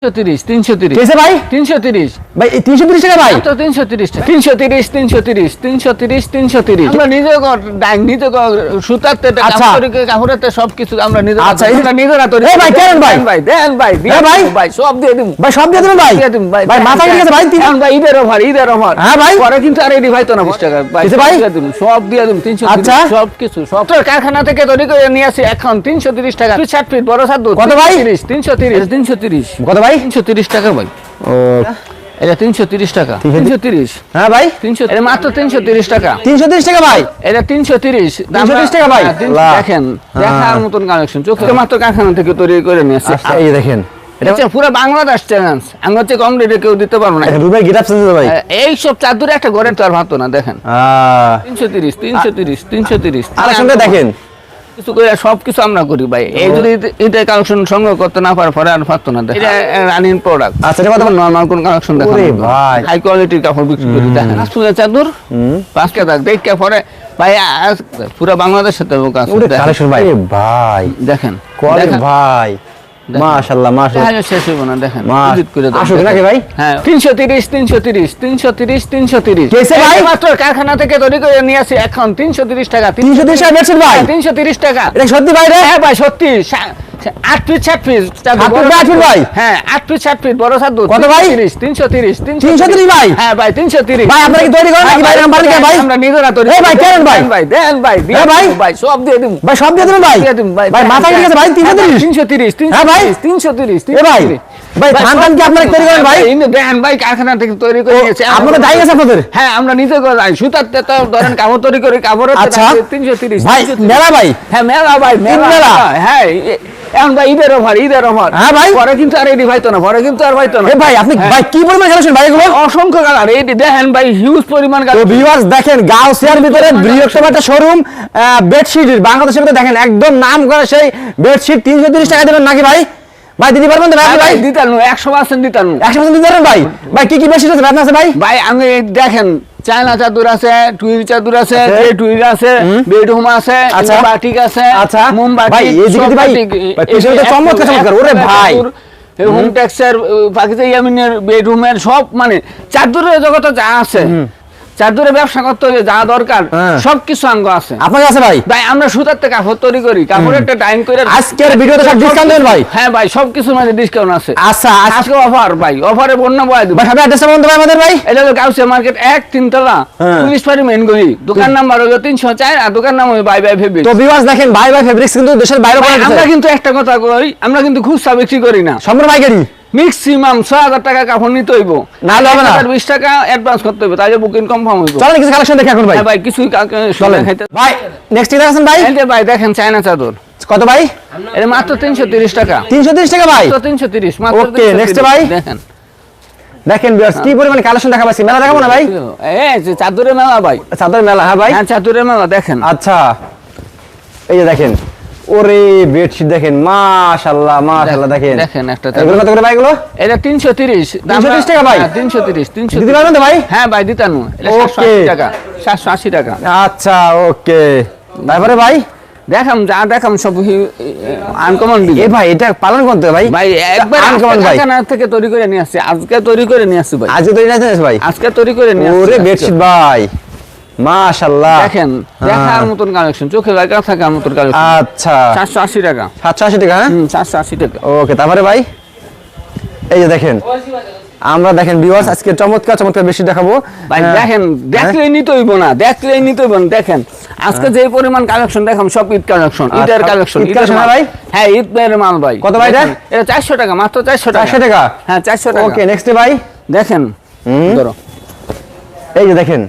ভাই? তিনশো তিরিশ। ভাই তিনশো তিরিশ টাকা ভাই? মাত্র তিনশো তিরিশ তিনশো তিরিশ তিনশো তিরিশ তিনশো তিরিশ তিনশো তিরিশ। আমরা নিজে নিজে সুতাতে। কাপড়েতে সব কিছু আমরা নিজে আচ্ছা, এই- আমরা নিজেরা তৈরি ভাই, কেন ভাই? ভাই? দেন ভাই ভাই? ভাই সব দিয়ে দিব ভাই সব দিয়ে দেবেন ভাই? দিয়ে দিবো ভাই। ভাই মাথা ঠিক আছে ভাই তিন ভাই ঈদের অফার ঈদের অফার। হ্যাঁ ভাই? পরে কিন্তু আর এডি ভাই তো না বিশ টাকা ভাই ভাই? দিয়ে দিবো, সব দিয়ে দিবো তিনশো আচ্ছা। সব কিছু সব। তোর কারখানা থেকে তৈরি করে নিয়ে আসি এখন তিনশো তিরিশ টাকা। তুই ষাট ফিট বড় সাত কত ভাই? তিরিশ তিনশো তিরিশ। তিনশো তিরিশ। কত ভাই? তিনশো তিরিশ টাকা ভাই। ও। এটা তিনশো তিরিশ টাকা। তিনশো তিরিশ। হ্যাঁ ভাই? তিনশো এটা মাত্র তিনশো তিরিশ টাকা। তিনশো তিরিশ টাকা ভাই? এটা তিনশো তিরিশ। 330 টাকা ভাই? দেখেন দেখার হ্যাঁ। মতন কালেকশন চোখে মাত্র কারখানা থেকে তৈরি করে নিয়ে আসছে। আচ্ছা, এই দেখেন। এটা পুরো বাংলাদেশ চ্যালেঞ্জ আমি হচ্ছে কম রেটে কেউ দিতে পারব না। ভাই। এই সব চাদরে একটা ঘরের তো আর ভাবতো না দেখেন। তিনশো তিরিশ তিনশো তিরিশ তিনশো তিরিশ। আর সঙ্গে দেখেন। কিছু করে সব কিছু আমরা করি ভাই। এই যদি এটা কালেকশন সংগ্রহ করতে না পারে পরে আর পারতো না। এটা রানিং প্রোডাক্ট আচ্ছা, এটা কত? নরমাল কোন কালেকশন দেখো ভাই। হাই কোয়ালিটির কাপড় বিক্রি করি। দেখেন আসলে চাদর পাঁচটা দাগ দেখে পরে ভাই পুরো বাংলাদেশ সাথে কাজ কালেকশন ভাই ভাই। দেখেন। ভাই। মাশাআল্লাহ মাশাআল্লাহ। শেষ হইব না দেখেন। করে আসুক নাকি ভাই? হ্যাঁ। তিনশো তিরিশ তিনশো তিরিশ তিনশো তিরিশ তিনশো তিরিশ। কেসে ভাই? মাত্র কারখানা থেকে তৈরি করে নিয়ে আসি এখন। তিনশো তিরিশ টাকা তিনশো তিরিশ টাকা বেডশিট ভাই? তিনশো তিরিশ টাকা। এটা সত্যি ভাই রে? হ্যাঁ ভাই সত্যি। সা- আট ফিট ফিট ভাই? হ্যাঁ আট ফিট ষাট ফিট বড় সাত কত ভাই? তিরিশ তিনশো তিরিশ 330 ভাই? হ্যাঁ ভাই তিনশো তিরিশ ভাই, আপনারা কি তৈরি করেন নাকি ভাই? বাড়ি ভাই? আমরা নিজেরা তৈরি এই ভাই, কেন ভাই? ভাই দেন ভাই দিয়ে হ্যাঁ ভাই? ভাই সব দিয়ে দিব ভাই সব দিয়ে দেবেন ভাই দিয়ে দিবো ভাই ভাই মাথা ঠিক আছে ভাই তিনশো তিরিশ তিনশো তিরিশ হ্যাঁ ভাই? তিনশো তিরিশ এ ভাই ভাই ধান টান কি আপনারা তৈরি করেন ভাই দেখেন ভাই কারখানা থেকে তৈরি করে নিয়েছে আপনাদের দায়ী আছে আপনাদের হ্যাঁ আমরা নিজে করে যাই সুতার তো ধরেন কাপড় তৈরি করি কাপড় আচ্ছা। তিনশো তিরিশ ভাই মেলা ভাই হ্যাঁ মেলা ভাই মেলা? হ্যাঁ এখন ভাই ঈদের অফার ঈদের অফার। হ্যাঁ ভাই? পরে কিন্তু আর এটি ভাইতো না পরে কিন্তু আর ভাইতো না। ভাই আপনি হ্যাঁ। ভাই কি পরিমাণ কালেকশন ভাই এগুলো? অসংখ্য কালার এইটি দেখেন ভাই হিউজ পরিমাণ তো ভিউয়ার্স দেখেন গাউসিয়ার ভিতরে বৃহত্তম একটা শোরুম বেডশিট বাংলাদেশের ভিতরে দেখেন একদম নাম করা সেই বেডশিট তিনশো তিরিশ টাকা দেবেন নাকি ভাই? ভাই দিতে পারবেন তো ভাই দিতানু একশো পার্সেন্ট দিতানু একশো পার্সেন্ট দিতে ভাই? ভাই কি কি বেডশিট আছে? আপনার আছে ভাই? ভাই আমি দেখেন চায়না চাদর আছে টুইল চাদর আছে। টুইল আছে বেডরুম আছে আচ্ছা। বাটিক আছে আচ্ছা। মোমবাতি ভাই, এই দিকে ভাই, চমৎকার চমৎকার, ওরে ভাই। হোম টেক্সের পাকিস্তান ইয়ামিনের বেডরুমের সব মানে চাদরের জগতে যা আছে চাদরের ব্যবসা করতে হলে যা দরকার হ্যাঁ। সব অঙ্গ আছে। আপনার আছে ভাই? ভাই আমরা সুতার থেকে কাপড় তৈরি করি কাপড় একটা টাইম করে আজকের ভিডিওতে সব ডিসকাউন্ট দেবেন ভাই। হ্যাঁ ভাই সব কিছুর মাঝে ডিসকাউন্ট আছে। আচ্ছা আজকে আজকে অফার ভাই অফারে বন্যা বয় ভাই সামনে অ্যাড্রেসটা বলুন ভাই আমাদের ভাই। এটা হলো গাউসিয়া মার্কেট এক তিনতলা হ্যাঁ। পুলিশ পাড়ি মেন গলি। দোকান নাম্বার হলো তিনশো চার আর দোকান নাম হলো বাই বাই ফেব্রিক তো ভিউয়ার্স দেখেন বাই বাই ফেব্রিক্স কিন্তু দেশের বাইরে ভাই, আমরা কিন্তু একটা কথা কই আমরা কিন্তু খুচরা বিক্রি করি না। সম্পূর্ণ পাইকারি। ম্যাক্সিমাম ছয় হাজার টাকা কাপড় নিতে হইব। না হবে না। বিশ টাকা অ্যাডভান্স করতে হইব তাহলে বুকিং কনফার্ম হইব। চলেন কিছু কালেকশন দেখে এখন ভাই। হ্যাঁ ভাই কিছুই চলেন। ভাই নেক্সট কি দেখাচ্ছেন ভাই? ভাই দেখেন চায়না চাদর। কত ভাই? এটা মাত্র তিনশো তিরিশ টাকা। তিনশো তিরিশ টাকা ভাই? মাত্র তিনশো তিরিশ মাত্র Okay, 330 next ভাই। দেখেন। দেখেন ভিউয়ার্স কি পরিমাণ কালেকশন দেখা পাচ্ছি মেলা দেখাবো না ভাই? এই যে চাদরের মেলা ভাই। চাদরের মেলা হ্যাঁ ভাই? হ্যাঁ চাদরের মেলা দেখেন। আচ্ছা। এই যে দেখেন। ওরে বেডশিট দেখেন মাশাআল্লাহ মাশাআল্লাহ দেখেন। দেখেন একটা এগুলো কত করে ভাই এগুলো? এটা তিনশো তিরিশ। 330 টাকা ভাই? তিনশো তিরিশ তিনশো দিতে পারবেন তো ভাই? হ্যাঁ ভাই দিতানু এটা Okay. সাতশো আশি টাকা সাতশো আশি টাকা। আচ্ছা ওকে। তারপরে ভাই? দেখাম যা দেখাম সব আনকমন এ ভাই এটা পালন করতে ভাই। ভাই একবার আনকমন ভাই। থেকে তৈরি করে নিয়ে আসছে আজকে তৈরি করে নিয়ে আসছে ভাই। আজকে তৈরি আছে ভাই। আজকে তৈরি করে নিয়ে আসছে। ওরে বেডশিট ভাই। মাশাআল্লাহ। দেখেন দেখার মতন কালেকশন চোখে লাগা থাকার মতন কালেকশন আচ্ছা। টাকা। টাকা হ্যাঁ? হুম টাকা। ওকে তারপরে ভাই? এই যে দেখেন আমরা দেখেন ভিউয়ার্স আজকে চমৎকার চমৎকার বেশি দেখাবো। ভাই হ্যাঁ। দেখেন দেখলেই নিতে হইব না দেখলেই নিতে হইব না দেখেন। আজকে যে পরিমাণ কালেকশন দেখাম সব ঈদ কালেকশন ঈদের আচ্ছা, কালেকশন ঈদ collection ভাই? হ্যাঁ ঈদের মাল ভাই। কত ভাই এটা? এটা চারশো টাকা মাত্র চারশো টাকা। চারশো টাকা? হ্যাঁ চারশো টাকা। ওকে নেক্সট ভাই? দেখেন ধরো। এই যে দেখেন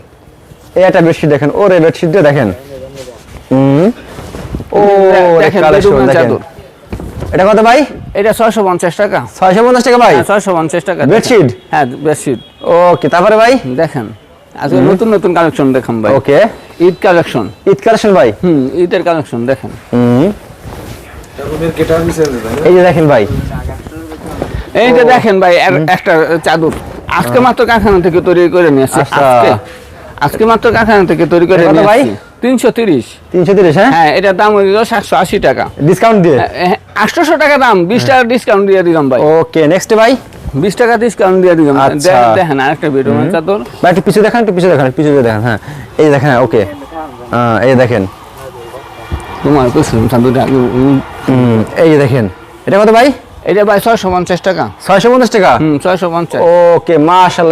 একটা বেডশিট দেখেন। ওরে বেডশিট দিয়ে দেখেন। হুম। ও দেখেন, চাদর। এটা কত ভাই? এটা ছয়শো পঞ্চাশ টাকা। ছয়শো পঞ্চাশ টাকা ভাই? হ্যাঁ ছয়শো পঞ্চাশ টাকা। বেডশিট? হ্যাঁ বেডশিট। ওকে তারপরে ভাই? দেখেন আজকে নতুন নতুন কালেকশন দেখাম ভাই। Okay. Eid collection. Eid collection ভাই? হুম ঈদের কালেকশন দেখেন। হুম। এই যে দেখেন ভাই। এই যে দেখেন ভাই একটা চাদর। আজকে মাত্র কারখানা থেকে তৈরি করে নিয়ে আসছি। আচ্ছা। আজকে আজকে মাত্র কারখানা থেকে তৈরি করে নিয়ে ভাই? আসছি তিনশো তিরিশ। তিনশো তিরিশ হ্যাঁ? হ্যাঁ এটার দাম হইল সাতশো আশি টাকা। ডিসকাউন্ট দিয়ে? আটশোশো টাকা দাম বিশ টাকা ডিসকাউন্ট দিয়ে দিলাম ভাই। ওকে নেক্সট ভাই? বিশ টাকা ডিসকাউন্ট দিয়ে দিলাম। আচ্ছা। দেখেন আরেকটা বেডরুমের চাদর ভাই একটু পিছু দেখান একটু পিছু দেখান পিছু দেখান হ্যাঁ। এই দেখেন ওকে এই দেখেন। তোমার কুসুম চাদরটা এই দেখেন। এটা কত ভাই? এটা ভাই ছয়শো পঞ্চাশ টাকা। ছয়শো পঞ্চাশ টাকা? হুম ওকে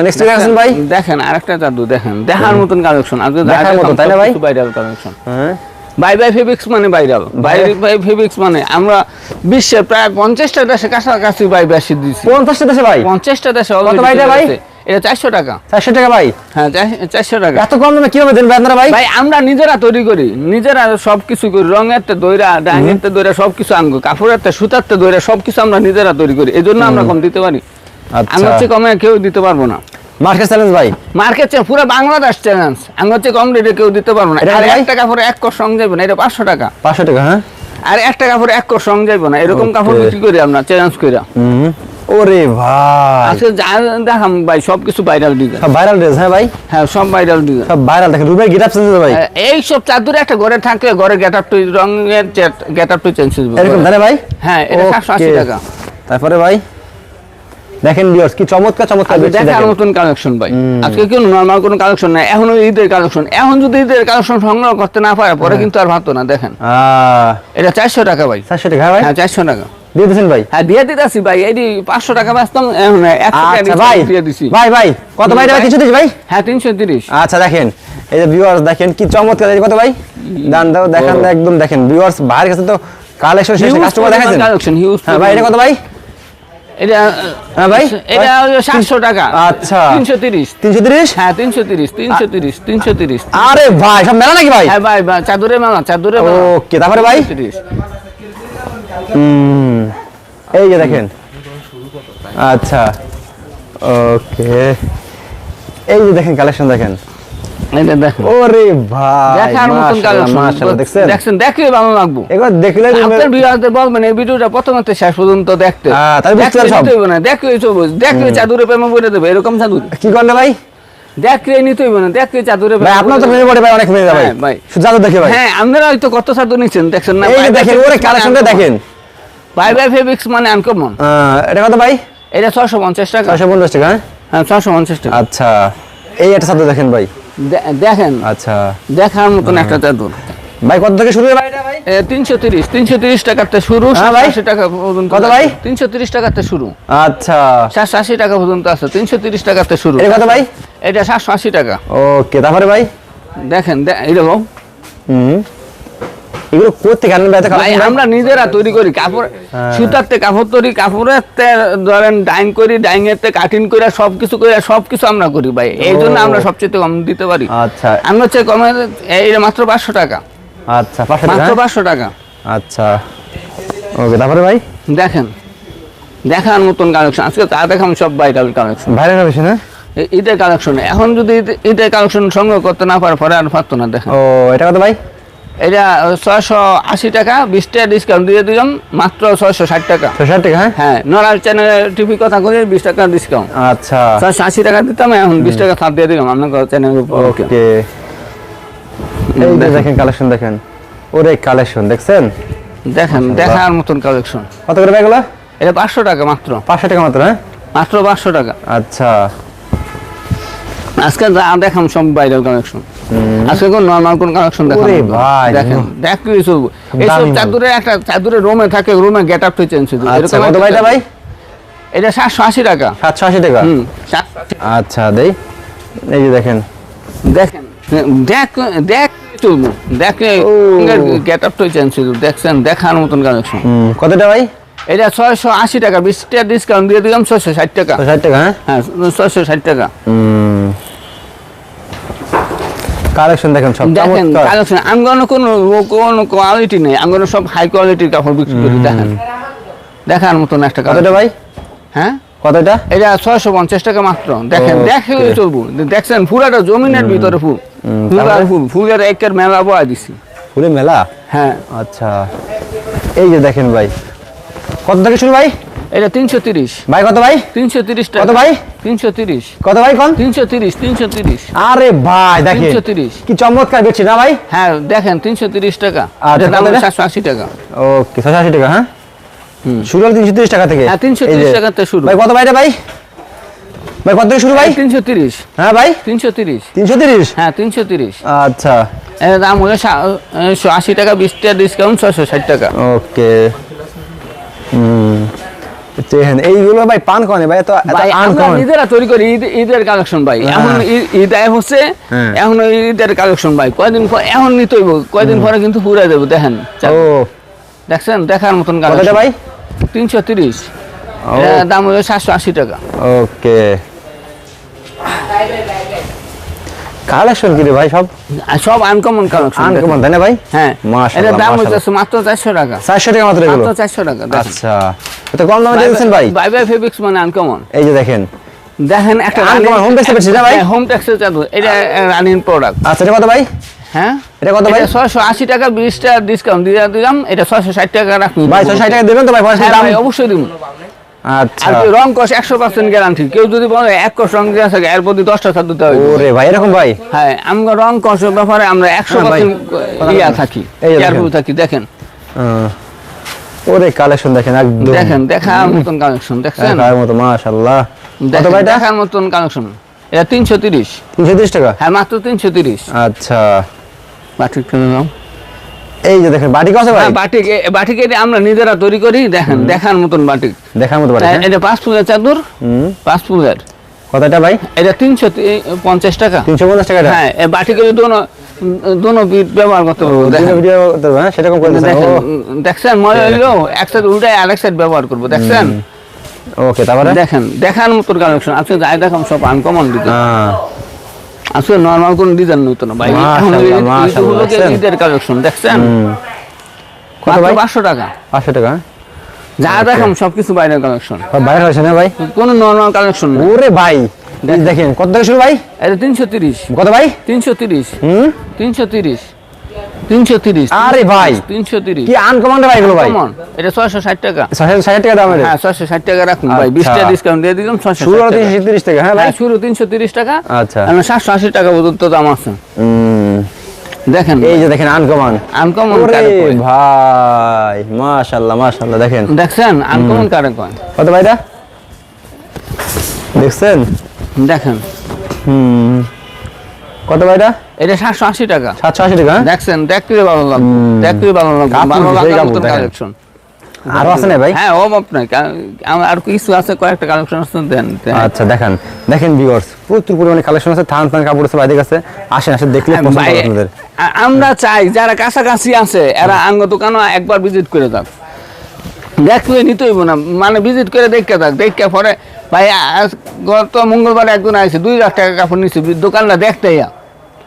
নেক্সট দেখেন ভাই? দেখেন আরেকটা জাদু দেখেন। দেখার মতন কালেকশন আজকে দেখার মতন, তাই না ভাই? ভাইরাল কালেকশন হ্যাঁ। বাই বাই ফেবিক্স মানে ভাইরাল বাই বাই ফেবিক্স মানে আমরা বিশ্বের প্রায় পঞ্চাশটা দেশে কাছাকাছি বাই বেশি দিচ্ছি পঞ্চাশটা দেশে ভাই? পঞ্চাশটা দেশে ভাই এটা চারশো টাকা। চারশো টাকা ভাই? হ্যাঁ চারশো টাকা। এত কম দামে কীভাবে দেন আপনারা ভাই? ভাই আমরা নিজেরা তৈরি করি। নিজেরা সব কিছু করি। রঙের তে দইরা ডাঙের তে দইরা সব কিছু আনব। কাপড়ের তে সুতার তে দইরা সব কিছু আমরা নিজেরা তৈরি করি। এই জন্য আমরা কম দিতে পারি। আচ্ছা। আমরা হচ্ছে কমে কেউ দিতে পারব না। মার্কেট চ্যালেঞ্জ ভাই? মার্কেট পুরো বাংলাদেশ চ্যালেঞ্জ। আমি হচ্ছে কম রেটে কেউ দিতে পারব না। এটা আর? এক টাকা পরে এক কর সঙ্গ যাবে না এটা পাঁচশো টাকা। পাঁচশো টাকা হ্যাঁ? আর এক টাকা পরে এক কর সঙ্গ যাবে না এরকম কাপড়. বিক্রি করি আমরা চ্যালেঞ্জ করি হুম। ওরে ভাই। আজকে যা দেখাম ভাই সব কিছু ভাইরাল ডিজাইন সব ভাইরাল ড্রেস হ্যাঁ ভাই? হ্যাঁ সব ভাইরাল ডিজাইন সব ভাইরাল দেখেন রুবের গিটাপ চেঞ্জ ভাই। এই সব চাদরে একটা ঘরে থাকলে ঘরে গেট আপ টু রঙের গেট আপ টু চেঞ্জ এরকম তাই ভাই? হ্যাঁ এটা Okay. সাতশো আশি টাকা। তারপরে ভাই দেখেন ভিউয়ার্স কি চমৎকার চমৎকার দেখার দেখেন মতন কালেকশন ভাই। আজকে কেউ নর্মাল কোনো কালেকশন নাই এখনও ঈদের কালেকশন এখন যদি ঈদের কালেকশন সংগ্রহ করতে না পারে পরে কিন্তু আর ভাবতো না দেখেন। এটা চারশো টাকা ভাই। চারশো টাকা হ্যাঁ ভাই? হ্যাঁ চারশো টাকা। দিয়ে দিয়েছেন ভাই? হ্যাঁ দিয়ে দিতেছি ভাই। এই টাকা বেচতাম এখন একশো টাকা আচ্ছা ভাই। দিয়ে দিছি। ভাই ভাই কত ভাই টাকা কিছু দিস ভাই? হ্যাঁ তিনশো তিরিশ। আচ্ছা দেখেন এই যে ভিউয়ার্স দেখেন কি চমৎকার এই কত ভাই? দান দাও দেখান একদম দেখেন ভিউয়ার্স বাইরের কাছে তো কালেকশন শেষ কাস্টমার দেখাচ্ছেন কালেকশন হিউজ হ্যাঁ ভাই এটা কত ভাই? এটা হ্যাঁ ভাই? এটা সাতশো টাকা। আচ্ছা। তিনশো তিরিশ। তিনশো তিরিশ? হ্যাঁ তিনশো তিরিশ তিনশো তিরিশ তিনশো তিরিশ। আরে ভাই সব মেলা নাকি ভাই? হ্যাঁ ভাই চাদরে মেলা চাদরে মেলা। ওকে তারপরে ভাই? 330 হুম, এই যে দেখেন। আচ্ছা। ওকে। এই যে দেখেন কালেকশন দেখেন। ওরে ভাই দেখার মতন কালেকশন দেখছেন? দেখছেন দেখলে ভালো লাগবো। এবার দেখলে আপনার বিয়ারদের বলবেন এই ভিডিওটা প্রথম থেকে শেষ পর্যন্ত দেখতে। বুঝতে সব। না দেখলে সবুজ দেখলে চাদরে প্রেমে বলে দেবে এরকম চাদর। কি করলে ভাই? দেখলে নিতে হইবে না দেখলে চাদরে ভাই আপনার তো প্রেমে পড়ে ভাই অনেক ভাই হ্যাঁ, ভাই। শুধু দেখে ভাই। হ্যাঁ আপনারা হয়তো কত চাদর নিচ্ছেন দেখছেন না? এই যে দেখেন ওরে কালেকশনটা দেখেন। বাই বাই ফেব্রিক্স মানে আনকমন এটা কত ভাই? এটা ছশো পঞ্চাশ টাকা। ছয়শো পঞ্চাশ টাকা হ্যাঁ? হ্যাঁ ছশো পঞ্চাশ টাকা। আচ্ছা এই একটা সাথে দেখেন ভাই। দেখেন। আচ্ছা। দেখার মতন একটা চাদর। ভাই কত থেকে শুরু হয় ভাই এটা ভাই? তিনশো তিরিশ। তিনশো তিরিশ টাকাতে শুরু হ্যাঁ ভাই। আশি টাকা পর্যন্ত কত ভাই? তিনশো তিরিশ টাকাতে শুরু। আচ্ছা। সাতশো আশি টাকা পর্যন্ত আছে। তিনশো তিরিশ টাকাতে শুরু। এটা কত ভাই? এটা সাতশো আশি টাকা। ওকে তারপরে ভাই? দেখেন এরকম হুম। এগুলো ভাই ভাই আমরা নিজেরা তৈরি করি। কাপড় হ্যাঁ। সুতারতে কাপড় তৈরি কাপড়ের ধরেন ডাইং করি ডাইং এর কাটিং করে সব কিছু করে সব কিছু আমরা করি ভাই। এই জন্য আমরা সবচেয়ে কম দিতে পারি। আচ্ছা। আমরা হচ্ছে কমে এই মাত্র পাঁচশো টাকা। আচ্ছা মাত্র হ্যাঁ? পাঁচশো টাকা। আচ্ছা। ওকে তারপরে ভাই? দেখেন দেখার মতন কালেকশন আজকে তা দেখাম সব ভাইরাল কালেকশন ভাইরাল ঈদের কালেকশন এখন যদি ঈদের কালেকশন সংগ্রহ করতে না পারে পরে আর পারতো না দেখেন। ও এটা কত ভাই? এটা ছয়শো আশি টাকা বিশ টাকা ডিসকাউন্ট দিয়ে দিলাম মাত্র ছয়শো ষাট টাকা। ষাট টাকা হ্যাঁ? নড়াল চ্যানেল টিভি কথা করে বিশ টাকা ডিসকাউন্ট আচ্ছা। ছয়শো আশি টাকা দিতাম এখন বিশ টাকা ছাড় দিয়ে দিলাম আপনার চ্যানেল ওকে। দেখেন কালেকশন দেখেন। ওরে কালেকশন দেখছেন? দেখেন দেখার মতন কালেকশন কত করে এগুলো? এটা পাঁচশো টাকা মাত্র। পাঁচশো টাকা মাত্র হ্যাঁ? মাত্র পাঁচশো টাকা। আচ্ছা। আজকে যা দেখাম সব ভাইরাল কালেকশন আজকে কোন নর্মাল কোন কালেকশন ভাই, দেখেন দেখ কিছু এইসব। চাদরে একটা চাদরে রুমে থাকে রুমে গেট আপ টু চেঞ্জ আচ্ছা কত ভাই এটা ভাই? এটা সাতশো আশি টাকা। সাতশো আশি টাকা? হুম আচ্ছা দেই। এই যে দেখেন। দেখেন দেখ দেখ চলবো দেখে গেট আপ টু চেঞ্জ দেখছেন দেখার মতন কালেকশন কতটা ভাই? এটা ছয়শো আশি টাকা বিশ টাকা ডিসকাউন্ট দিয়ে দিলাম ছয়শো ষাট টাকা। ষাট টাকা হ্যাঁ? হ্যাঁ ছয়শো ষাট টাকা। হুম। কালেকশন দেখেন সব। দেখেন কালেকশন। আঙ্গনে কোনো কোনো কোয়ালিটি নেই। আঙ্গনে সব হাই কোয়ালিটির কাপড় বিক্রি করি দেখেন। দেখার মতন একটা কালেকশন। ভাই? হ্যাঁ? কতটা? এটা ছয়শো পঞ্চাশ টাকা মাত্র। দেখেন Okay. দেখে চলবো দেখছেন ফুলাটা জমিনের ভিতরে ফুল। হুম, ফুল। ফুলের একের মেলা বয়া দিছি। ফুলে মেলা? হ্যাঁ। আচ্ছা। এই যে দেখেন ভাই। কত থেকে শুরু ভাই? এটা তিনশো তিরিশ। ভাই কত ভাই? তিনশো তিরিশ কত টাকা ভাই? তিনশো তিরিশ। কত ভাই কোন? তিনশো তিরিশ তিনশো তিরিশ। আরে ভাই দেখেন। 330 কি চমৎকার বেডশিট না ভাই? হ্যাঁ দেখেন তিনশো তিরিশ টাকা। আচ্ছা, এটার দাম কত এটা? সাতশো আশি টাকা। ওকে ছশো আশি টাকা হ্যাঁ? হুম। শুরু হলো তিনশো তিরিশ টাকা থেকে। হ্যাঁ, 330 এই যে। টাকা থেকে শুরু। ভাই কত ভাই ভাই? ভাই কত থেকে শুরু ভাই? তিনশো তিরিশ। হ্যাঁ ভাই? তিনশো তিরিশ। তিনশো তিরিশ? হ্যাঁ তিনশো তিরিশ। আচ্ছা। এর দাম হলো আশি টাকা বিশ টাকা ডিসকাউন্ট ছশো ষাট টাকা। ওকে। হুম। দেখেন এইগুলো ভাই পান কনে ভাই এত আনকমন নিজেরা তৈরি করি ঈদ ঈদের কালেকশন ভাই। হ্যাঁ। এখন ঈদ- আয় হচ্ছে হ্যাঁ। এখন ঈদের কালেকশন ভাই। কয়দিন পর এখন নিতেই কয়দিন পরে কিন্তু পুরা দেবো দেখেন। ও। দেখছেন? দেখার মতন কালেকশন ভাই? তিনশো তিরিশ। ও। দাম হলো সাতশো আশি টাকা। ওকে। কালেকশন কি রে ভাই সব? সব আনকমন কালেকশন আনকমন তাই না ভাই? হ্যাঁ। মাশাআল্লাহ, এটার দাম হচ্ছে মাত্র চারশো টাকা। চারশো টাকা মাত্র এগুলো? মাত্র চারশো টাকা আচ্ছা। এটা কম দামে দিয়েছেন ভাই? বাই বাই ফেব্রিক্স মানে আনকমন এই যে দেখেন। দেখেন একটা Uncommon, home textile বেশি না ভাই? হোম টেক্সটাইল চাদর এটা রানিং প্রোডাক্ট আচ্ছা এটা কত ভাই? হ্যাঁ? এটা কত ভাই? এটা ছয়শো আশি টাকা বিশ টাকা ডিসকাউন্ট দিয়ে দিলাম এটা ছয়শো ষাট টাকা রাখুন। ভাই ছয় ষাট টাকা দেবেন তো ভাই? হ্যাঁ ভাই, অবশ্যই দিব। আচ্ছা। রং কষ একশো পার্সেন্ট গ্যারান্টি কেউ যদি বলে এক কষ রং দিয়ে আছে এর প্রতি দশটা ছাড় দিতে হবে ওরে ভাই এরকম ভাই? হ্যাঁ আমরা রং কষের ব্যাপারে আমরা একশো হ্যাঁ পার্সেন্ট ইয়া থাকি দেখেন। কেয়ারফুল থাকি দেখেন। আহ, ওরে কালেকশন দেখেন একদম। দেখেন দেখার মতন কালেকশন দেখছেন? দেখার মতো মাশাআল্লাহ। কত ভাই দেখার মতন কালেকশন এটা তিনশো তিরিশ। তিনশো তিরিশ টাকা? হ্যাঁ মাত্র তিনশো তিরিশ। আচ্ছা। বাটিক নাও। এই যে দেখেন বাটি কত ভাই? হ্যাঁ, বাটিক বাটিক এটা আমরা নিজেরা তৈরি করি দেখেন দেখার মতন বাটিক। দেখার মতো বাটি হ্যাঁ, হ্যাঁ? এটা পাঁচ চাদর হুম। পাঁচ ফুলের। কত এটা ভাই? এটা তিনশো পঞ্চাশ টাকা। তিনশো পঞ্চাশ টাকা এটা? হ্যাঁ বাটিকের দোনো দোনো পিঠ ব্যবহার করতে পারব দেখেন। ভিডিও করতে হবে, হ্যাঁ সেরকম করে দেখছেন মনে হইল? এক সাইড উল্টায় আরেক সাইড ব্যবহার করব দেখছেন? ওকে তারপরে? দেখেন দেখার মতন কালেকশন আজকে যাই দেখাম সব আনকমন ডিজাইন আজকে নর্মাল কোন ডিজাইন নতুন না ভাই? ঈদের কালেকশন দেখছেন? কত ভাই? পাঁচশো টাকা। পাঁচশো টাকা হ্যাঁ? যা দেখাম সবকিছু বাইরের কালেকশন বাইরে হয়েছে না ভাই? কোনো নর্মাল কালেকশন না। ওরে ভাই দেখেন। কত থেকে শুরু ভাই? এটা তিনশো তিরিশ। কত ভাই? তিনশো তিরিশ। হুম? তিনশো তিরিশ তিনশো তিরিশ আরে ভাই। তিনশো তিরিশ। কি আনকমন ভাই এগুলো ভাই? এটা ছয়শো ষাট টাকা। ছয়শো ষাট টাকা দাম হ্যাঁ ছয়শো ষাট টাকা রাখুন ভাই। বিশ আচ্ছা। টাকা ডিসকাউন্ট দিয়ে দিলাম ছয়শো শুরু হলো ষাট টাকা। হ্যাঁ ভাই। শুরু তিনশো তিরিশ টাকা। আচ্ছা। আর সাতশো আশি টাকা পর্যন্ত দাম আছে। দেখেন এই যে দেখেন আনকমন আনকমন? ভাই মাশাআল্লাহ মাশাআল্লাহ দেখেন। দেখছেন? আনকমন কারে কয়? কত ভাই এটা দেখছেন? দেখেন। হুম। কত ভাই এটা এটা সাতশো আশি টাকা। সাতশো আশি টাকা হ্যাঁ? দেখছেন ভালো লাগবে ভালো লাগবে ভালো। কালেকশন আরও আছে না ভাই? হ্যাঁ ও আপনার আর কিছু আছে কয়েকটা কালেকশন আছে দেন। আচ্ছা দেখেন। দেখেন ভিউয়ার্স প্রচুর পরিমাণে কালেকশন আছে। থান থান কাপড় আছে ভাইদের কাছে। আসেন আসেন দেখলে হ্যাঁ, পছন্দ হবে আপনাদের। আমরা চাই যারা কাছাকাছি আছে এরা আঙ্গ দোকানও একবার ভিজিট করে যাক। দেখলে নিতে হইব না। মানে ভিজিট করে দেখতে থাক দেখতে পরে ভাই গত মঙ্গলবার একজন আছে দুই লাখ টাকা কাপড় নিছে। দোকানটা দেখতে ইয়া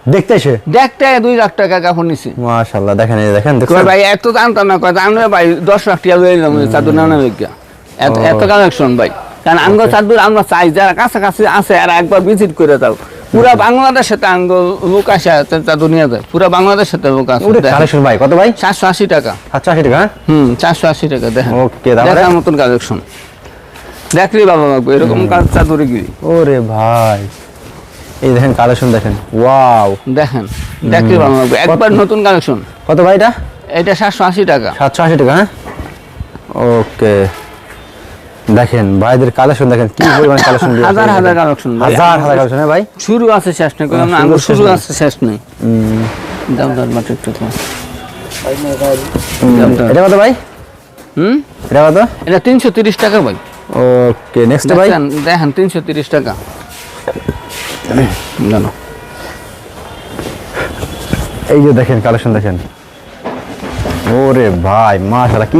দেখতে এসে? দেখতে দুই লাখ টাকা কাপড় নিছে। মাশাআল্লাহ দেখেন দেখেন ভাই এত জানতাম না কয় আমরা ভাই দশ লাখ টাকা লয়ে নিলাম চাদর নানা বেগা এত। এত কালেকশন ভাই। কারণ আঙ্গ চাদর আমরা চাই যারা কাছাকাছি আছে এরা একবার ভিজিট করে দাও পুরা বাংলাদেশে আঙ্গ লোক আসে তা- চাদর নিয়ে যায়। পুরা বাংলাদেশে তো লোক ওরে কালেকশন ভাই কত ভাই? চারশো আশি টাকা। সাতশো আশি টাকা হ্যাঁ? হুম চারশো আশি টাকা দেখেন। ওকে দেখার মতন কালেকশন ভালো লাগবে এরকম কাজ চাদরে গিরি ওরে ভাই। এই দেখেন কালেকশন দেখেন। ওয়াও দেখেন দেখলেই ভালো লাগবে। একবার নতুন কালেকশন কত ভাই এটা? এটা সাতশো আশি টাকা। সাতশো আশি টাকা হ্যাঁ? ওকে দেখেন ভাইদের কালেকশন দেখেন কি পরিমাণ কালেকশন হাজার হাজার কালেকশন হাজার হাজার কালেকশন হ্যাঁ ভাই? শুরু আছে শেষ নেই হ্যাঁ, কোনো শুরু আঙ্গুর শুরু আছে শেষ নেই। দাম দাম মাত্র একটু দাম। এটা কত ভাই? হুম? এটা কত? এটা তিনশো তিরিশ টাকা ভাই। ওকে নেক্সট ভাই। দেখেন দেখেন তিনশো তিরিশ টাকা। এই যে দেখেন কালেকশন দেখেন। ওরে ভাই মাশাআল্লাহ কি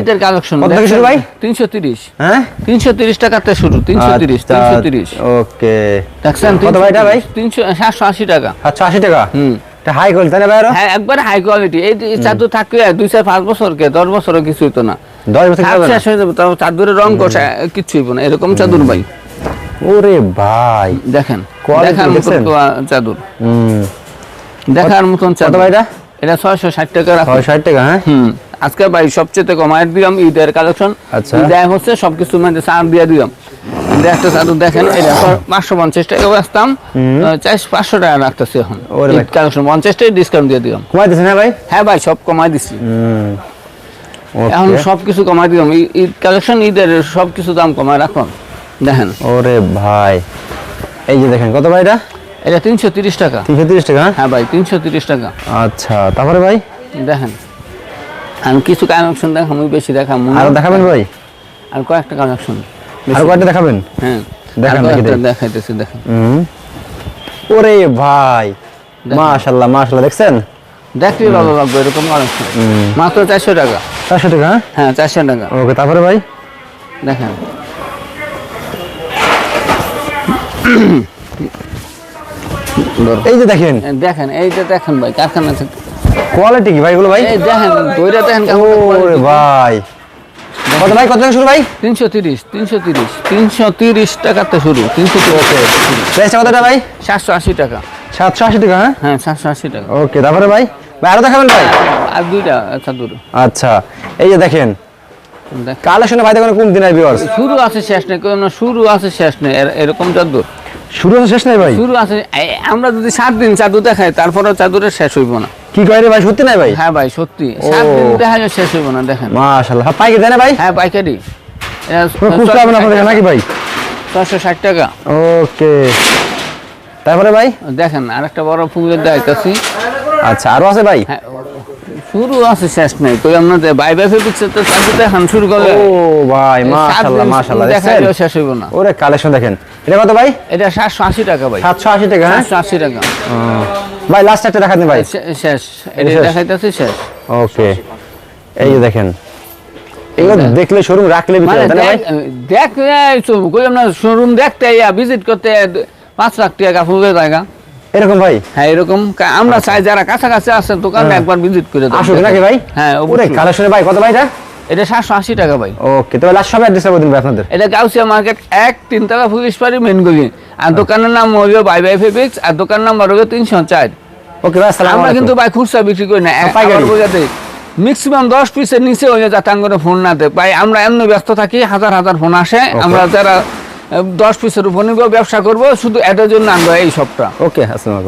দেখেন কালেকশন কত থেকে শুরু ভাই? তিনশো তিরিশ। হ্যাঁ? তিনশো তিরিশ টাকাতে শুরু তিনশো তিরিশ আচ্ছা, তিনশো তিরিশ। ওকে। দেখছেন কত ভাই টাকা। টাকা? হুম। হাই কোয়ালিটি তাই না ভাই হ্যাঁ একবার হাই কোয়ালিটি এই চাদর থাকলে দুই চার পাঁচ বছর কে দশ বছরও কিছু হইতো না। দশ বছর থাক যাবে না? শেষ হয়ে যাবে তাও চাদরের রং কষা কিচ্ছু হইব না এরকম চাদর ভাই। ওরে ভাই। দেখেন দেখার মতন চাদর। হুম। দেখার মতন চাদর। এটা এটা ছয়শো ষাট টাকা রাখুন। ছয় ষাট টাকা হ্যাঁ? হুম। আজকে ভাই সবচেয়ে কমায় দিলাম ঈদের কালেকশন। আচ্ছা। ঈদের হচ্ছে সবকিছু মানে দিয়ে দিলাম একটা চাদর দেখেন এটা পাঁচশো পঞ্চাশ টাকা চারশো পাঁচশো টাকা রাখতেছি এখন। কালেকশন পঞ্চাশ টাকা ডিসকাউন্ট দিয়ে দিলাম। কমাই দিচ্ছেন হ্যাঁ ভাই? হ্যাঁ ভাই সব কমাই দিচ্ছি এখন সবকিছু কমাই দিলাম। ঈদ কালেকশন ঈদের সবকিছু দাম কমায় রাখলাম দেখেন। ওরে ভাই। এই যে দেখেন কত ভাই এটা? এটা তিনশো তিরিশ টাকা। তিনশো তিরিশ টাকা হ্যাঁ? হ্যাঁ ভাই তিনশো তিরিশ টাকা। আচ্ছা তারপরে ভাই? দেখেন। আমি কিছু কানেকশন দেখাম ওই বেশি দেখাম আর দেখাবেন ভাই? আর কয়েকটা কানেকশন আর কয়টা দেখাবেন? হ্যাঁ। দেখান কয়েকটা দেখাইতেছি দেখেন। হুম। ওরে ভাই। মাশাল্লাহ মাশাল্লাহ দেখছেন? দেখলে ভালো লাগবে এরকম কানেকশন। মাত্র চারশো টাকা। চারশো টাকা হ্যাঁ? হ্যাঁ চারশো টাকা। ওকে তারপরে ভাই? দেখেন ধরো। এই যে দেখেন। দেখেন এই এইটা দেখেন ভাই কারখানা থেকে কোয়ালিটি কি ভাই এগুলো ভাই? এই দেখেন দইটা দেখেন কেমন ওরে ভাই। কত ভাই কত শুরু ভাই? তিনশো তিরিশ তিনশো তিরিশ তিনশো তিরিশ টাকাতে শুরু তিনশো তিরিশ। প্রাইসটা কত টাকা ভাই? সাতশো আশি টাকা। সাতশো আশি টাকা হ্যাঁ? হ্যাঁ সাতশো আশি টাকা। ওকে তারপরে ভাই? ভাই আরও দেখাবেন ভাই? আর দুইটা আচ্ছা দূর আচ্ছা এই যে দেখেন দেখ কালেকশনে ভাই দেখুন কমতি নাই ভিউয়ার্স শুরু আছে শেষ নেই কোনো শুরু আছে শেষ নেই এরকম চাদর শুরু হচ্ছে শেষ নাই ভাই? শুরু আছে আমরা যদি সাত দিন চাদর দেখাই তারপরেও চাদরের শেষ হইব না। কি কয় রে ভাই সত্যি নাই ভাই? হ্যাঁ ভাই সত্যি। সাত দিন ও। দেখালে শেষ হইব না দেখেন। মাশাআল্লাহ। হ্যাঁ, পাইকারি দেয় না ভাই? হ্যাঁ পাইকারি। কোনো খুচরা হবে না আপনাদের নাকি ভাই? ছশো ষাট টাকা। ওকে। তারপরে ভাই? দেখেন আরেকটা বড় ফুলের দেখাইতেছি আচ্ছা আরও আছে ভাই? হ্যাঁ শুরু আছে শেষ নেই। কই আপনাদের বাই বাই তো শুরু ও ভাই মাশাআল্লাহ মাশাআল্লাহ শেষ হইব না। ওরে কালেকশন দেখেন। এটা কত ভাই? এটা সাতশো আশি টাকা ভাই। সাতশো আশি টাকা হ্যাঁ? সাতশো আশি টাকা। ভাই লাস্ট একটা দেখান ভাই। শেষ। এটা শেষ? দেখাইতেছি শেষ। ওকে। এই যে দেখেন। এগুলো দেখলে শোরুম রাখলে বিক্রি মানে তাই না ভাই? দেখ কই আমরা শোরুম দেখতে ভিজিট করতে পাঁচ লাখ টাকা ফুলের জায়গা। এরকম ভাই? হ্যাঁ এরকম। আমরা চাই যারা কাছাকাছি আছেন দোকানে হ্যাঁ। একবার ভিজিট করে দেন। আসুক নাকি ভাই? হ্যাঁ ওরে কালেকশনে ভাই কত ভাই এটা? এটা সাতশো আশি টাকা ভাই। ওকে তবে লাস্ট সবাই অ্যাড্রেস দিন ভাই আপনাদের। এটা গাউসিয়া মার্কেট এক তিনতলা পুলিশ পাড়ি মেন গলি। আর দোকানের নাম হলো বাই বাই ফেব্রিক্স আর দোকান নাম্বার হলো তিনশো চার। ওকে ভাই আসসালামু আমরা কিন্তু ভাই খুচরা বিক্রি করি না। পাইকারি? ম্যাক্সিমাম দশ পিসের নিচে হয়ে যাতে ফোন না দেয়। ভাই আমরা এমনি ব্যস্ত থাকি হাজার হাজার ফোন আসে। আমরা যারা দশ পিসের উপর ব্যবসা করব শুধু এটার জন্য আনব এই সবটা। ওকে আসসালাম